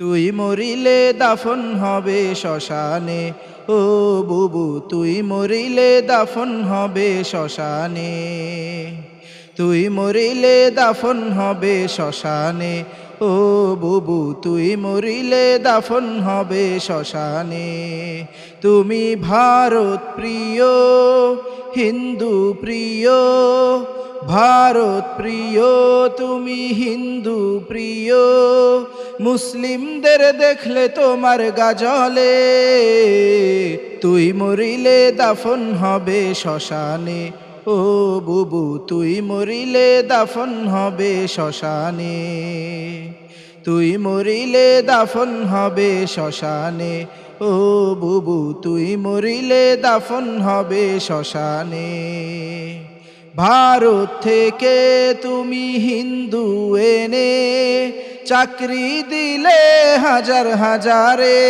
তুই মরিলে দাফন হবে শ্মশানে। ও বুবু, তুই মরিলে দাফন হবে শ্মশানে। তুই মরিলে দাফন হবে শ্মশানে। ও বুবু, তুই মরিলে দাফন হবে শ্মশানে। তুমি ভারত প্রিয়, হিন্দু প্রিয় ভারত প্রিয়, তুমি হিন্দু প্রিয়, মুসলিমদের দেখলে তোমার গাজলে তুই মরিলে দাফন হবে শ্মশানে, ও বুবু, তুই মরিলে দাফন হবে শ্মশানে, তুই মরিলে দাফন হবে শ্মশানে, ও বুবু, তুই মরিলে দাফন হবে শ্মশানে। ভারত থেকে তুমি হিন্দু এনে চাকরি দিলে হাজার হাজারে।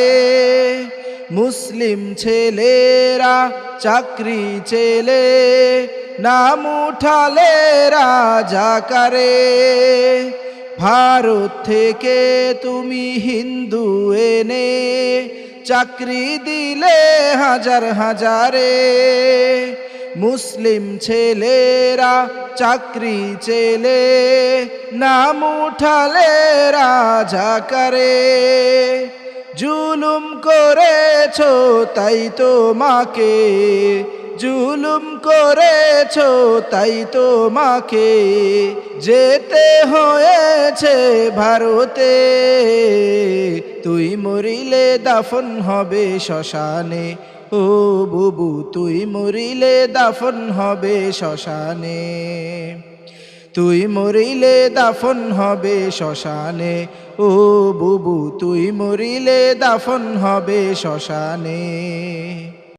মুসলিম ছেলেরা চাকরি ছেলে নাম উঠালে রাজাকারে ভারত থেকে তুমি হিন্দু এনে চাকরি দিলে হাজার হাজারে। মুসলিম ছেলেরা, চাকরি ছেলে নাম উঠালে রাজা করে। জুলুম করেছ, তাই তোমাকে। জুলুম করেছ, তাই তোমাকে। যেতে হয়েছে ভারতে, তুই মরিলে দাফন হবে শ্মশানে। ও বুবু, তুই মরিলে দাফন হবে শ্মশানে। তুই মরিলে দাফন হবে শ্মশানে। ও বুবু, তুই মরিলে দাফন হবে শ্মশানে।